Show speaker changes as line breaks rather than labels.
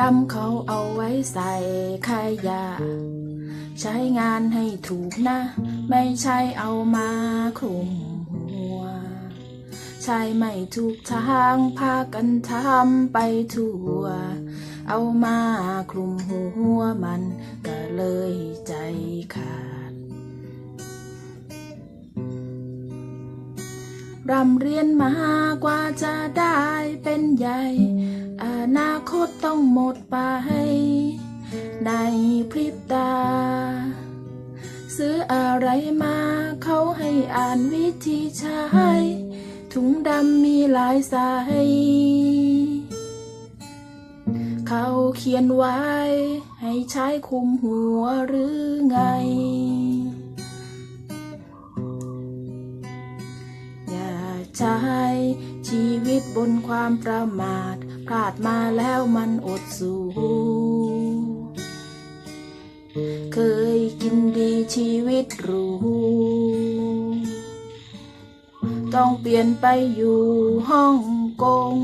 ดำเขาเอาไว้ใส่ขยะใช้งานให้ถูกนะ ไม่ใช่เอามาคลุมหัว ใช่ไม่ถูกทางพากันทำไปทั่ว เอามาคลุมหัวมันก็เลยใจขาด รำเรียนมากว่าจะได้เป็นใหญ่ อนาคตต้องหมดไป ในพริบตา ซื้ออะไรมาเขาให้อ่านวิธีใช้ ถุงดำมีหลายสาย เขาเขียนไว้ ให้ใช้คุมหัวหรือไง ใช้ ชีวิตบนความประมาทพลาดมาแล้วมันอดสู้ เคยกินดีชีวิตหรูต้องเปลี่ยนไปอยู่ฮ่องกง